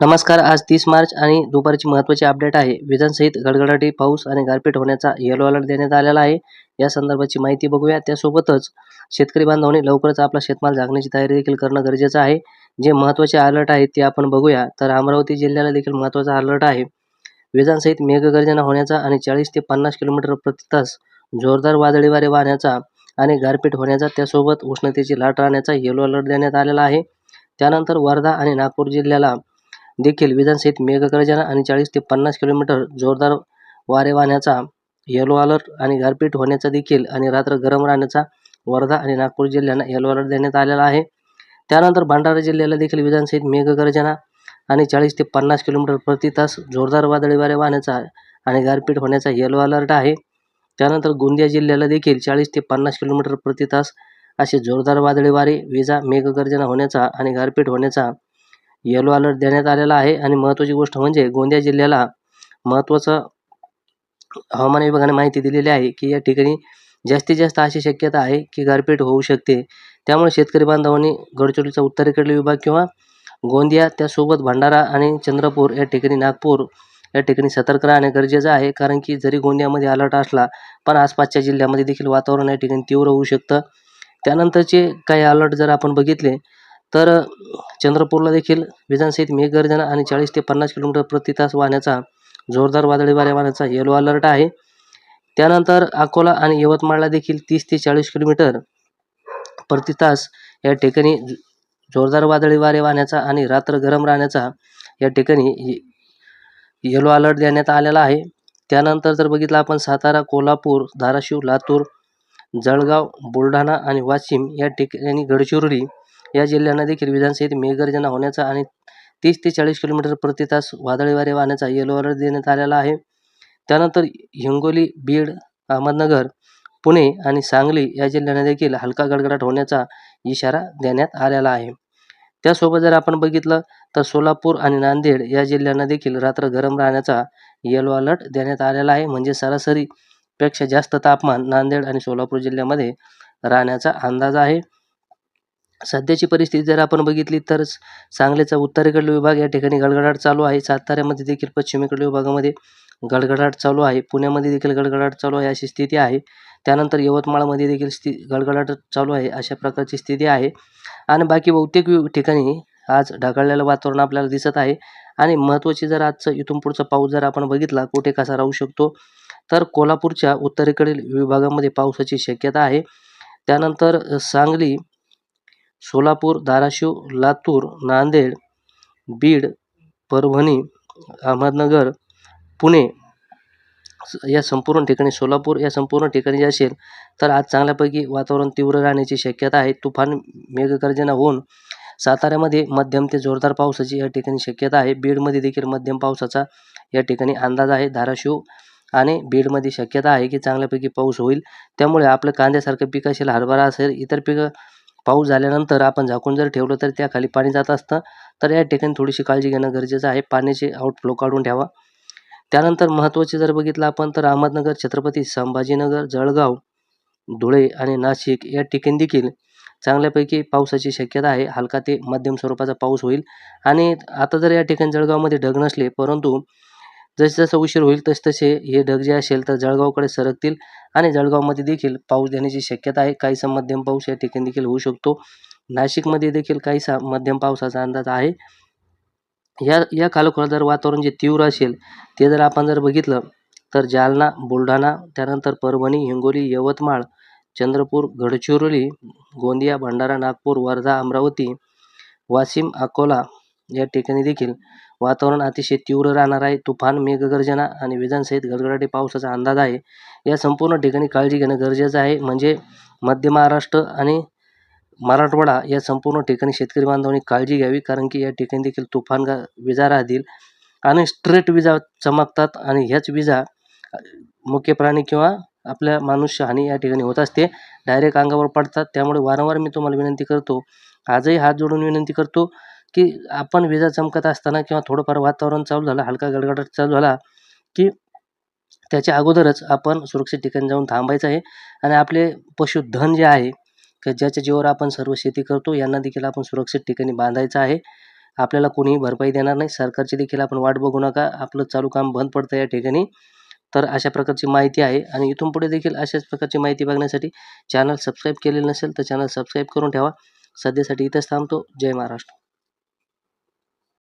नमस्कार आज तीस मार्च आणि दुपारची महत्त्वाची अपडेट आहे. विधानसहित गडगडाटी पाऊस आणि गारपीट होण्याचा येलो अलर्ट देण्यात आलेला आहे. या संदर्भाची माहिती बघूया. त्यासोबतच शेतकरी बांधवांनी लवकरच आपला शेतमाल झाकण्याची तयारी देखील करणं गरजेचं आहे. जे महत्त्वाचे अलर्ट आहेत ते आपण बघूया. तर अमरावती जिल्ह्याला देखील महत्त्वाचा अलर्ट आहे. विजांसहित मेघगर्जना होण्याचा आणि चाळीस ते पन्नास किलोमीटर प्रति तास जोरदार वादळी वारे वाहण्याचा आणि गारपीट होण्याचा त्यासोबत उष्णतेची लाट राहण्याचा येलो अलर्ट देण्यात आलेला आहे. त्यानंतर वर्धा आणि नागपूर जिल्ह्याला देखील विजांसहित मेघगर्जना आणि चाळीस ते पन्नास किलोमीटर जोरदार वारे वाहण्याचा येलो अलर्ट आणि गारपीट होण्याचा देखील आणि रात्र गरम राहण्याचा वर्धा आणि नागपूर जिल्ह्यांना येलो अलर्ट देण्यात आलेला आहे. त्यानंतर भंडारा जिल्ह्याला देखील विजांसहित मेघगर्जना आणि चाळीस ते पन्नास किलोमीटर प्रति तास जोरदार वादळी वारे वाहण्याचा आणि गारपीट होण्याचा येलो अलर्ट आहे. त्यानंतर गोंदिया जिल्ह्याला देखील चाळीस ते पन्नास किलोमीटर प्रति तास असे जोरदार वादळी वारे विजा मेघगर्जना होण्याचा आणि गारपीट होण्याचा येलो अलर्ट देण्यात आलेला आहे. आणि महत्त्वाची गोष्ट म्हणजे गोंदिया जिल्ह्याला महत्त्वाचं हवामान विभागाने माहिती दिलेली आहे की या ठिकाणी जास्तीत जास्त अशी शक्यता आहे की गारपीट होऊ शकते. त्यामुळे शेतकरी बांधवांनी गडचिरोलीचा उत्तरेकडील विभाग किंवा गोंदिया त्यासोबत भंडारा आणि चंद्रपूर या ठिकाणी नागपूर या ठिकाणी सतर्क राहणे गरजेचं आहे. कारण की जरी गोंदियामध्ये अलर्ट असला पण आसपासच्या जिल्ह्यामध्ये देखील वातावरण या ठिकाणी तीव्र होऊ शकतं. त्यानंतरचे काही अलर्ट जर आपण बघितले तर चंद्रपूरला देखील विजांसहित मेघगर्जना आणि चाळीस ते पन्नास किलोमीटर प्रति तास वाहण्याचा जोरदार वादळी वारे वाहण्याचा येलो अलर्ट आहे. त्यानंतर अकोला आणि यवतमाळला देखील तीस ते चाळीस किलोमीटर प्रति तास या ठिकाणी जोरदार वादळी वारे वाहण्याचा आणि रात्र गरम राहण्याचा या ठिकाणी येलो अलर्ट देण्यात आलेला आहे. त्यानंतर जर बघितलं आपण सातारा कोल्हापूर धाराशिव लातूर जळगाव बुलढाणा आणि वाशिम या ठिकाणी गडचिरोली या जिल्ह्यांना देखील विधानसभेत मेघगर्जना होण्याचा आणि तीस ते चाळीस किलोमीटर प्रति तास वादळी वारे वाहण्याचा येलो अलर्ट देण्यात आलेला आहे. त्यानंतर हिंगोली बीड अहमदनगर पुणे आणि सांगली या जिल्ह्यांना देखील हलका गडगडाट होण्याचा इशारा देण्यात आलेला आहे. त्यासोबत जर आपण बघितलं तर सोलापूर आणि नांदेड या जिल्ह्यांना देखील रात्र गरम राहण्याचा येलो अलर्ट देण्यात आलेला आहे. म्हणजे सरासरीपेक्षा जास्त तापमान नांदेड आणि सोलापूर जिल्ह्यामध्ये राहण्याचा अंदाज आहे. सध्याची परिस्थिती जर आपण बघितली तर सांगलीचा उत्तरेकडील विभाग या ठिकाणी गडगडाट चालू आहे. साताऱ्यामध्ये देखील पश्चिमेकडील विभागामध्ये गडगडाट चालू आहे. पुण्यामध्ये देखील गडगडाट चालू आहे अशी स्थिती आहे. त्यानंतर यवतमाळमध्ये देखील स्थिती गडगडाट चालू आहे अशा प्रकारची स्थिती आहे. आणि बाकी बहुतेक वि- ठिकाणी आज ढगाळलेलं वातावरण आपल्याला दिसत आहे. आणि महत्त्वाची जर आजचं इथून पुढचा पाऊस जर आपण बघितला कुठे कसा राहू शकतो? तर कोल्हापूरच्या उत्तरेकडील विभागामध्ये पावसाची शक्यता आहे. त्यानंतर सांगली सोलापूर धाराशिव लातूर नांदेड बीड परभणी अहमदनगर पुणे स- या संपूर्ण ठिकाणी सोलापूर या संपूर्ण ठिकाणी जे असेल तर आज चांगल्यापैकी वातावरण तीव्र राहण्याची शक्यता आहे. तुफान मेघगर्जना होऊन साताऱ्यामध्ये मध्यम ते जोरदार पावसाची या ठिकाणी शक्यता आहे. बीडमध्ये देखील मध्यम पावसाचा या ठिकाणी अंदाज आहे. धाराशिव आणि बीडमध्ये शक्यता आहे की चांगल्यापैकी पाऊस होईल. त्यामुळे आपलं कांद्यासारखं पीक असेल हरभरा असेल इतर पिकं पाऊस झाल्यानंतर आपण झाकून जर ठेवलं तर त्याखाली पाणी जात असतं. तर या ठिकाणी थोडीशी काळजी घेणं गरजेचं आहे. पाण्याचे आउटफ्लो काढून ठेवा. त्यानंतर महत्त्वाचे जर बघितलं आपण तर अहमदनगर छत्रपती संभाजीनगर जळगाव धुळे आणि नाशिक या ठिकाणी देखील चांगल्यापैकी पावसाची शक्यता आहे. हलका ते मध्यम स्वरूपाचा पाऊस होईल. आणि आता जर या ठिकाणी जळगावमध्ये ढग नसले परंतु जसं जसं उशीर होईल तसतसे हे ढग जे असेल तर जळगावकडे सरकतील आणि जळगावमध्ये देखील पाऊस देण्याची शक्यता आहे. काहीसा मध्यम पाऊस या ठिकाणी देखील होऊ शकतो. नाशिकमध्ये देखील काहीसा मध्यम पावसाचा अंदाज आहे. या या कालखोळात जर वातावरण जे तीव्र असेल ते जर आपण जर बघितलं तर जालना बुलढाणा त्यानंतर परभणी हिंगोली यवतमाळ चंद्रपूर गडचिरोली गोंदिया भंडारा नागपूर वर्धा अमरावती वाशिम अकोला या ठिकाणी देखील वातावरण अतिशय तीव्र राहणार आहे. तुफान मेघगर्जना आणि विजांसहित गडगडाटी पावसाचा अंदाज आहे. या संपूर्ण ठिकाणी काळजी घेणं गरजेचं आहे. म्हणजे मध्य महाराष्ट्र आणि मराठवाडा या संपूर्ण ठिकाणी शेतकरी बांधवांनी काळजी घ्यावी कारण की या ठिकाणी देखील तुफान गा विजा राहतील आणि स्ट्रेट विजा चमकतात आणि ह्याच विजा मुख्य प्राणी किंवा आपल्या मनुष्य हानी या ठिकाणी होत असते. डायरेक्ट अंगावर पडतात. त्यामुळे वारंवार मी तुम्हाला विनंती करतो आजही हात जोडून विनंती करतो की आपण विजा चमकत असताना किंवा थोडंफार वातावरण चालू झालं हलका गडगडाट चालू झाला की त्याच्या अगोदरच आपण सुरक्षित ठिकाणी जाऊन थांबायचं आहे. आणि आपले पशुधन जे आहे की ज्याच्या जीवावर आपण सर्व शेती करतो यांना देखील आपण सुरक्षित ठिकाणी बांधायचं आहे. आपल्याला कोणीही भरपाई देणार नाही. सरकारची देखील आपण वाट बघू नका. आपलं चालू काम बंद पडतं या ठिकाणी. तर अशा प्रकारची माहिती आहे. आणि इथून पुढे देखील अशाच प्रकारची माहिती बघण्यासाठी चॅनल सबस्क्राईब केलेलं नसेल तर चॅनल सबस्क्राईब करून ठेवा. सध्यासाठी इथंच थांबतो. जय महाराष्ट्र.